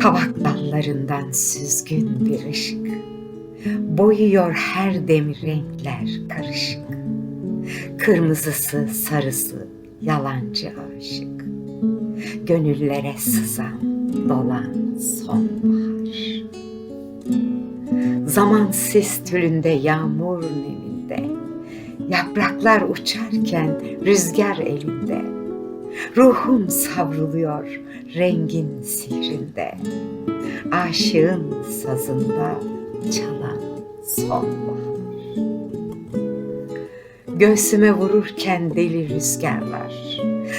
Kavak dallarından süzgün bir ışık. Boyuyor her demir renkler karışık. Kırmızısı sarısı yalancı aşık. Gönüllere sızan dolan sonbahar. Zamansız tülünde yağmur neminde. Yapraklar uçarken rüzgar elinde Ruhum savruluyor rengin sihrinde Aşığın sazında çalan sonbahar Göğsüme vururken deli rüzgarlar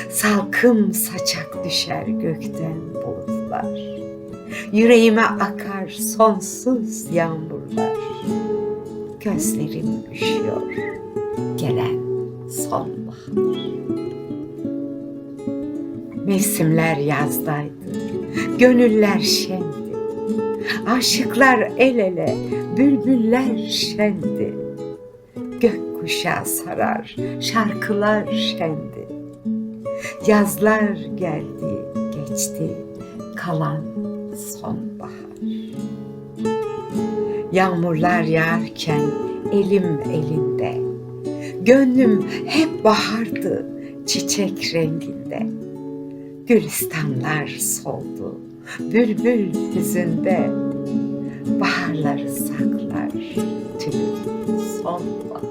Salkım saçak düşer gökten bulutlar. Yüreğime akar sonsuz yağmurlar Gözlerim üşüyor gelen sonbahar Mevsimler yazdaydı, gönüller şendi. Aşıklar el ele, bülbüller şendi. Gök kuşağı sarar, şarkılar şendi. Yazlar geldi, geçti, kalan sonbahar. Yağmurlar yağarken elim elinde. Gönlüm hep bahardı, çiçek renginde. Gülistanlar soldu, bülbül hüzünde. Baharları saklar tüm sonbahar.